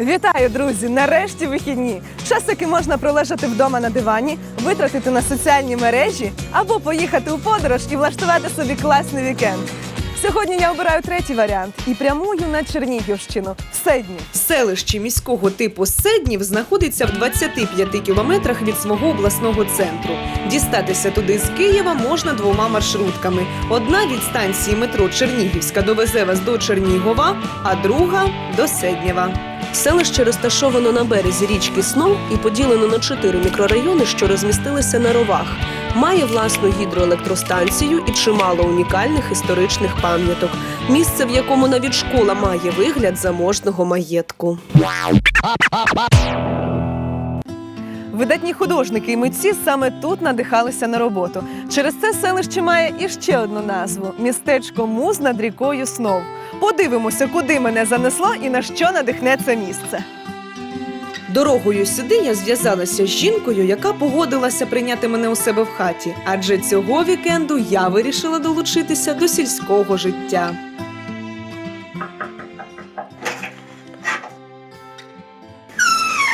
Вітаю, друзі! Нарешті вихідні. Час, який можна пролежати вдома на дивані, витратити на соціальні мережі або поїхати у подорож і влаштувати собі класний вікенд. Сьогодні я обираю третій варіант і прямую на Чернігівщину Седні. Селище міського типу Седнів знаходиться в 25 кілометрах від свого обласного центру. Дістатися туди з Києва можна двома маршрутками. Одна від станції метро Чернігівська довезе вас до Чернігова, а друга до Седнєва. Селище розташовано на березі річки Снов і поділено на чотири мікрорайони, що розмістилися на ровах. Має власну гідроелектростанцію і чимало унікальних історичних пам'яток. Місце, в якому навіть школа має вигляд заможного маєтку. Видатні художники і митці саме тут надихалися на роботу. Через це селище має іще одну назву містечко Муз над рікою Снов. Подивимося, куди мене занесло і на що надихне це місце. Дорогою сюди я зв'язалася з жінкою, яка погодилася прийняти мене у себе в хаті. Адже цього вікенду я вирішила долучитися до сільського життя.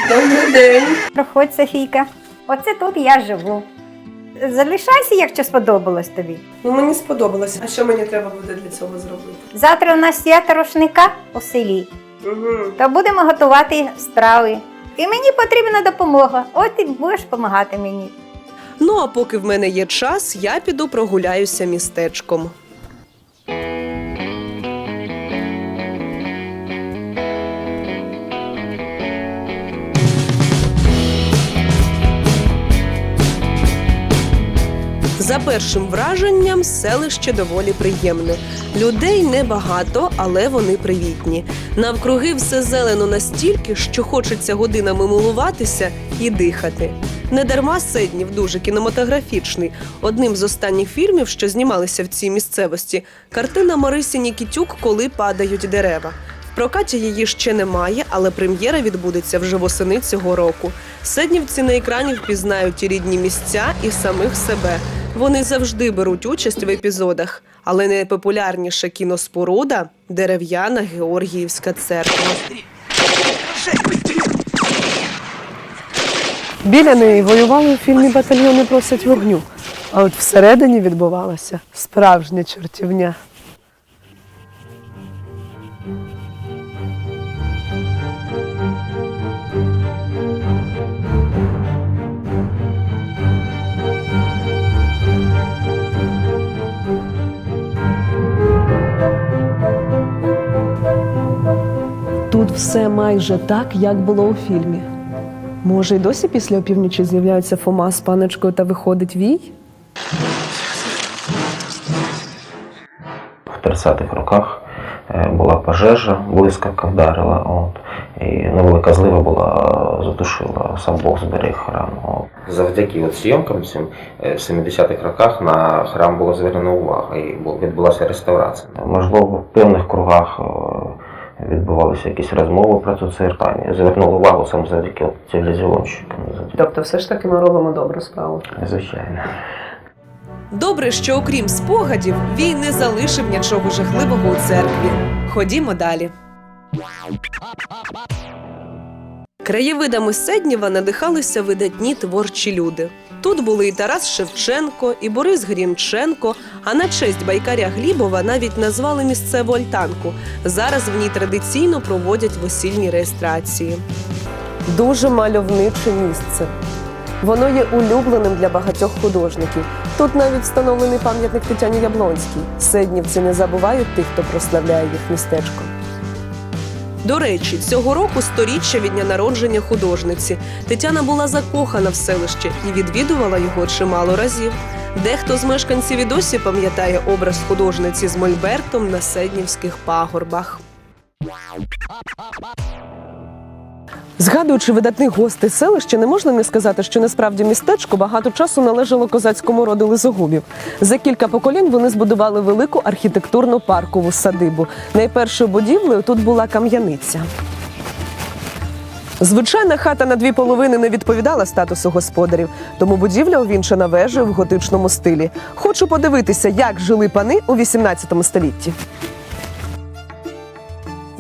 Добрий день. Проходь, Софійка. Оце тут я живу. Залишайся, якщо сподобалось тобі. Ну мені сподобалось. А що мені треба буде для цього зробити? Завтра у нас свято рушника у селі, Угу. то будемо готувати страви. І мені потрібна допомога. От ти будеш допомагати мені. Ну а поки в мене є час, я піду прогуляюся містечком. За першим враженням, селище доволі приємне. Людей небагато, але вони привітні. Навкруги все зелено настільки, що хочеться годинами милуватися і дихати. Недарма Седнів дуже кінематографічний. Одним з останніх фільмів, що знімалися в цій місцевості, картина Марисі Нікітюк Коли падають дерева. Прокаті її ще немає, але прем'єра відбудеться вже восени цього року. Седнівці на екрані впізнають і рідні місця, і самих себе. Вони завжди беруть участь в епізодах, але найпопулярніша кіноспоруда дерев'яна Георгіївська церква. Біля неї воювали у фільмі Батальйони просять вогню. А от всередині відбувалася справжня чортівня. Все майже так, як було у фільмі. Може, й досі після опівночі з'являються Фома з паночкою та виходить вій? В 30-х роках е, була пожежа, блискавка вдарила, от, і невелика злива була, е, задушила, сам Бог зберіг храм. От. Завдяки от зйомкам цим е, в 70-х роках на храм було звернено увагу і відбулася реставрація. Можливо, в певних кругах відбувалися якісь розмови про цю церкву. Звернули увагу сам завдяки от Тобто, все ж таки ми робимо добру справу. Звичайно. Добре, що окрім спогадів, вій не залишив нічого жахливого у церкві. Ходімо далі. Краєвидами Седнєва надихалися видатні творчі люди. Тут були і Тарас Шевченко, і Борис Грінченко. А на честь байкаря Глібова навіть назвали місцеву альтанку. Зараз в ній традиційно проводять весільні реєстрації. Дуже мальовниче місце. Воно є улюбленим для багатьох художників. Тут навіть встановлений пам'ятник Тетяні Яблонській. Седнівці не забувають тих, хто прославляє їх містечко. До речі, цього року сторіччя від дня народження художниці. Тетяна була закохана в селище і відвідувала його чимало разів. Дехто з мешканців і досі пам'ятає образ художниці з Мольбертом на Седнівських пагорбах. Згадуючи видатних гостей селища, не можна не сказати, що насправді містечко багато часу належало козацькому роду лизогубів. За кілька поколінь вони збудували велику архітектурну паркову садибу. Найпершою будівлею тут була кам'яниця. Звичайна хата на дві половини не відповідала статусу господарів, тому будівля увінчена вежею в готичному стилі. Хочу подивитися, як жили пани у 18 столітті.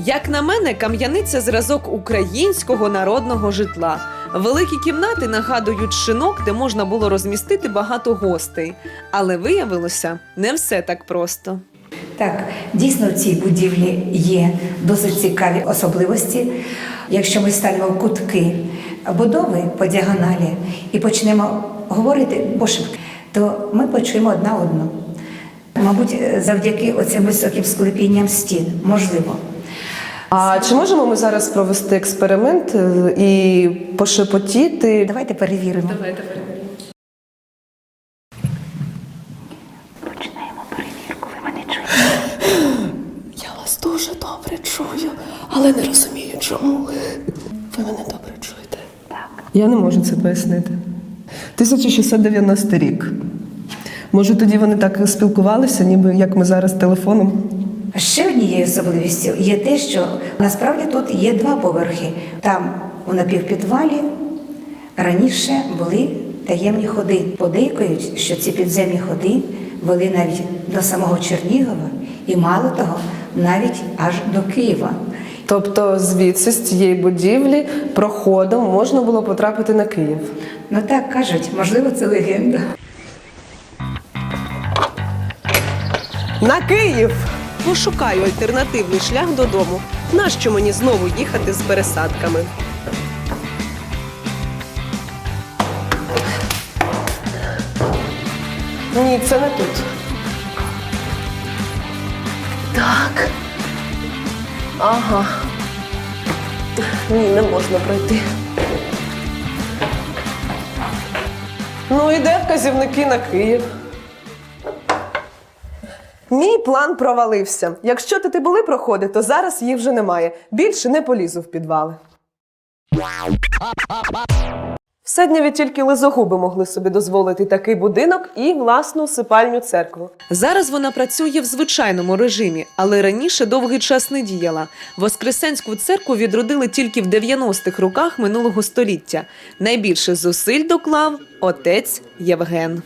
Як на мене, кам'яниця зразок українського народного житла. Великі кімнати нагадують шинок, де можна було розмістити багато гостей. Але виявилося не все так просто. Так, дійсно в цій будівлі є досить цікаві особливості. Якщо ми станемо в кутки будови по діагоналі і почнемо говорити пошепки, то ми почуємо одна одну. Мабуть, завдяки оцим високим склепінням стін, можливо. А чи можемо ми зараз провести експеримент е, і пошепотіти? Давайте перевіримо. Я вас дуже добре чую, але не розумію, чому. Ви мене добре чуєте. Так. Я не можу це пояснити. 1690 рік. Може, тоді вони так спілкувалися, ніби як ми зараз телефоном. Ще однією особливістю є те, що насправді тут є два поверхи. Там, у напівпідвалі, раніше були таємні ходи. Подейкують, що ці підземні ходи вели навіть до самого Чернігова і, мало того, навіть аж до Києва. Тобто звідси, з цієї будівлі, проходом можна було потрапити на Київ. Ну так кажуть, можливо, це легенда. На Київ! Пошукаю альтернативний шлях додому. Нащо мені знову їхати з пересадками? Ні, це не тут. Так. Ага. Ні, не можна пройти. Ну, і де вказівники на Київ? Мій план провалився. Якщо і були проходи, то зараз їх вже немає. Більше не полізу в підвали. Все дняві тільки лизогуби могли собі дозволити такий будинок і власну сипальню церкву. Зараз вона працює в звичайному режимі, але раніше довгий час не діяла. Воскресенську церкву відродили тільки в 90-х роках минулого століття. Найбільше зусиль доклав отець Євген.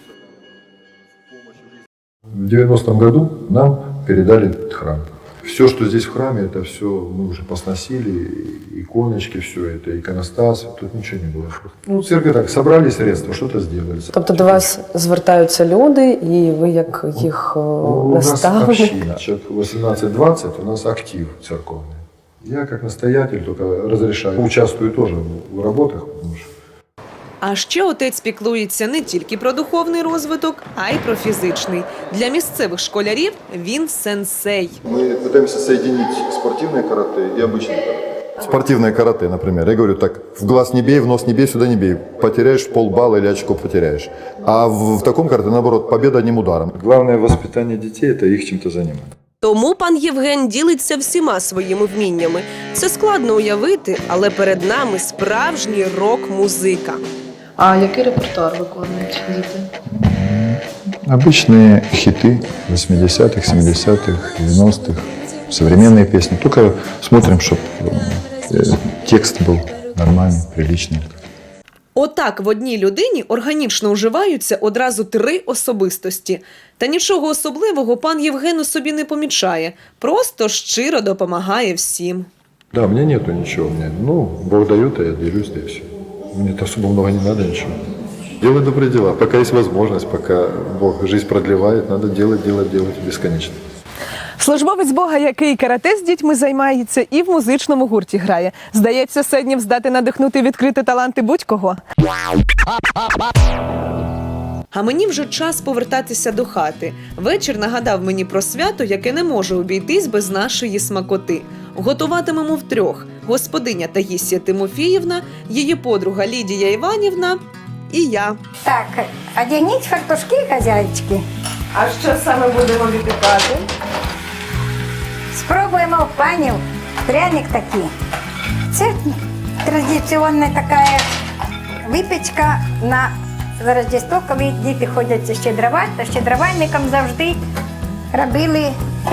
В 90-м году нам передали этот храм. Все, что здесь в храме, это все мы уже посносили, иконочки, все это, иконостас, тут ничего не было. Ну, церковь так, собрали средства, что-то сделали. Тобто до вас звертаються люди, і ви як їх е, У нас наставник. община, человек 18-20, у нас актив церковный. Я как настоятель только разрешаю, участвую тоже в работах, потому что А ще отець піклується не тільки про духовний розвиток, а й про фізичний. Для місцевих школярів він сенсей. Мы пытаемся соединить спортивное карате и обычное карате. Спортивное карате, например. Я говорю так, в глаз не бей, в нос не бей, сюда не бей. Потеряешь полбалла или очко потеряешь. А в, в таком карате, наоборот, победа одним ударом. Главное воспитание детей – это их чем-то занимать. Тому пан Євген ділиться всіма своїми вміннями. Це складно уявити, але перед нами справжній рок-музика. А який репертуар виконують діти? Обычные хиты 80-х, 70-х, 90-х, современные песни. Только смотрим, чтобы текст был нормальный, приличный. Отак в одній людині органічно уживаються одразу три особистості. Та нічого особливого пан Євген у собі не помічає, просто щиро допомагає всім. Да, у меня нету ничего. Мне, ну, Бог дает, а я делюсь, да и все. Мне особо много не надо ничего. Делай добрые дела. Пока есть возможность, пока Бог жизнь продлевает, надо делать, делать, делать бесконечно. Службовець Бога, який карате з дітьми займається, і в музичному гурті грає. Здається, Седнів здати надихнути відкрити таланти будь-кого. А мені вже час повертатися до хати. Вечір нагадав мені про свято, яке не може обійтись без нашої смакоти. Готуватимемо втрьох: господиня Таїсія Тимофіївна, її подруга Лідія Іванівна і я. Так, одягніть фартушки, хазяйчики. А що саме будемо випікати? Спробуємо панів пряник такий. Це традиційна така випічка на Рождество, коли діти ходять щедрувати, то щедрувальникам завжди робили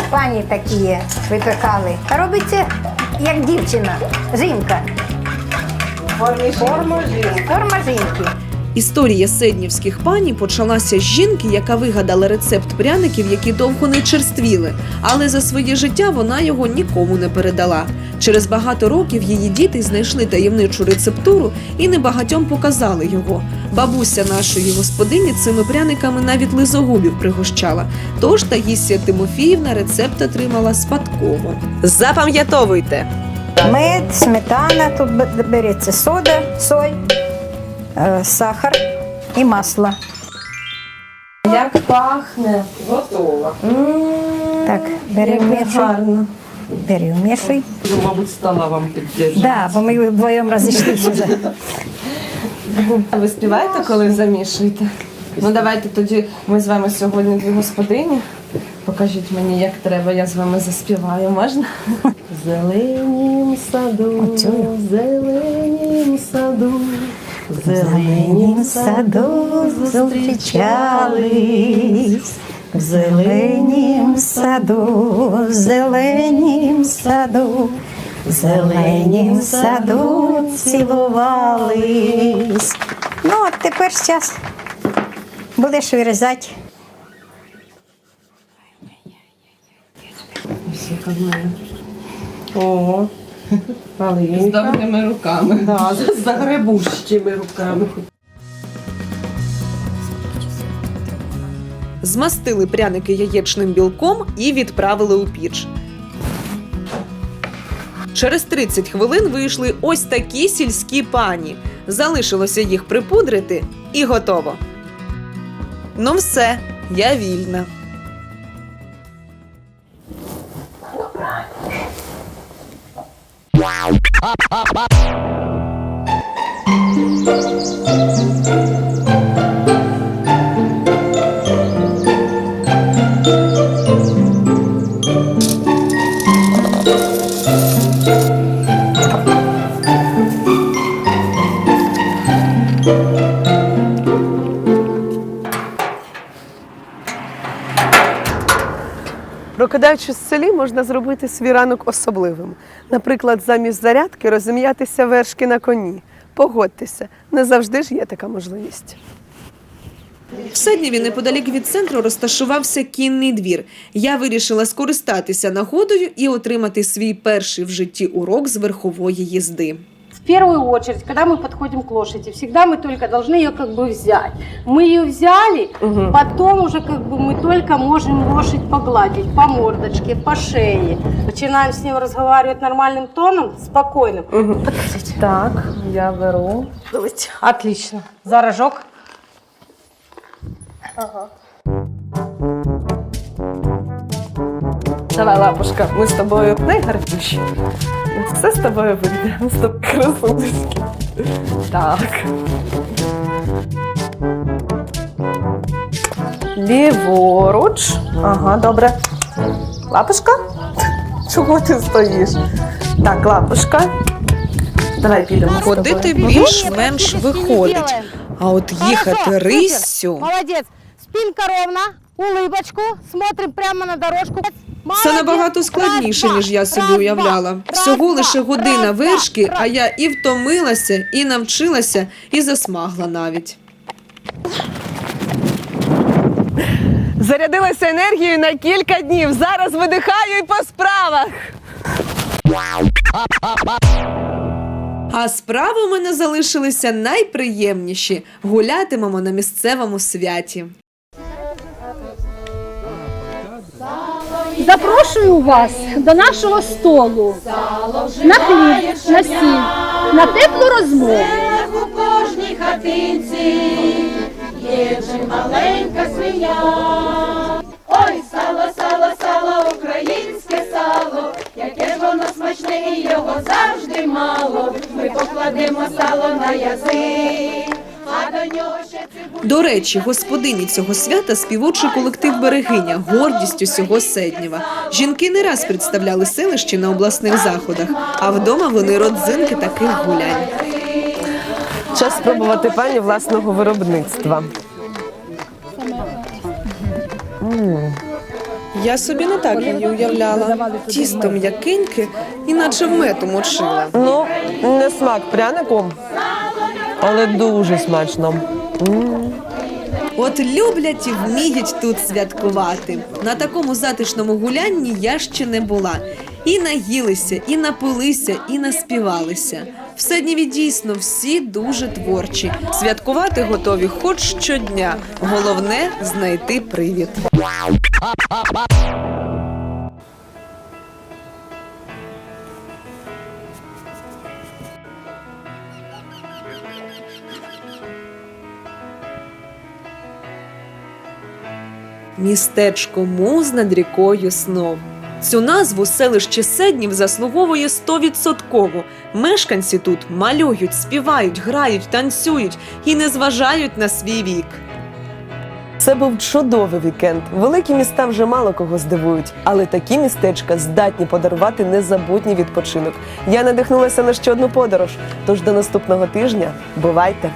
пані такі, випекали. Робиться як дівчина, жінка. Форма жінки. Історія седнівських пані почалася з жінки, яка вигадала рецепт пряників, які довго не черствіли, але за своє життя вона його нікому не передала. Через багато років її діти знайшли таємничу рецептуру і небагатьом показали його. Бабуся нашої господині цими пряниками навіть лизогубів пригощала. Тож Таїсія Тимофіївна рецепт отримала спадково. Запам'ятовуйте! Мед, сметана, тут береться сода, соль, сахар і масло. Як пахне. Готово. Так, бери вмішуй. Бери вмішуй. Мабуть, стала вам піддержати. Да, бо ми вдвоєм розійшлися вже. А ви співаєте, коли замішуєте? Ну давайте тоді ми з вами сьогодні дві господині. Покажіть мені, як треба, я з вами заспіваю, можна? Зеленім саду, зеленім саду, в зеленім саду зустрічались, в зеленім саду, в зеленім саду, в зеленім саду цілувались. Ну, от тепер зараз будеш вирізати. О, З маленька. добрими руками. Да, з загребущими руками. Змастили пряники яєчним білком і відправили у піч. Через 30 хвилин вийшли ось такі сільські пані. Залишилося їх припудрити і готово. Ну все, я вільна. Wow. Прокидаючись в селі, можна зробити свій ранок особливим. Наприклад, замість зарядки розім'ятися вершки на коні. Погодьтеся, не завжди ж є така можливість. В Седніві неподалік від центру розташувався кінний двір. Я вирішила скористатися нагодою і отримати свій перший в житті урок з верхової їзди. В первую очередь, когда мы подходим к лошади, всегда мы только должны ее как бы взять. Мы ее взяли, потом уже как бы мы только можем лошадь погладить по мордочке, по шее. Начинаем с ним разговаривать нормальным тоном, спокойным. Подождите. Так, я беру. Отлично. За рожок. Давай, лапушка, ми з тобою найгарніші. Все з тобою вийде. З красунечки. Так. Ліворуч. Ага, добре. Лапушка? Чого ти стоїш? Так, лапушка. Давай підемо. Ходити більш-менш виходить. А от їхати риссю Молодец. Спинка ровно, улыбочку, смотрим прямо на дорожку. Це набагато складніше, ніж я собі уявляла. Всього лише година вершки, а я і втомилася, і навчилася, і засмагла навіть. Зарядилася енергією на кілька днів. Зараз видихаю і по справах. А справи у мене залишилися найприємніші. Гулятимемо на місцевому святі. Запрошую вас до нашого столу на хліб, на сіль, на теплу розмову. До речі, господині цього свята співочий колектив Берегиня, гордість усього Седнєва. Жінки не раз представляли селище на обласних заходах, а вдома вони родзинки таких гулянь. Час спробувати пані власного виробництва. М. Я собі не так її уявляла. Тісто м'якеньке, іначе в мету мочила. Ну, не смак пряником, але дуже смачно. От люблять і вміють тут святкувати. На такому затишному гулянні я ще не була. І наїлися, і напилися, і наспівалися. В Седніві дійсно всі дуже творчі. Святкувати готові хоч щодня. Головне знайти привід. Містечко Муз над рікою Снов. Цю назву селище Седнів заслуговує стовідсотково. Мешканці тут малюють, співають, грають, танцюють і не зважають на свій вік. Це був чудовий вікенд. Великі міста вже мало кого здивують, але такі містечка здатні подарувати незабутній відпочинок. Я надихнулася на ще одну подорож. Тож до наступного тижня бувайте!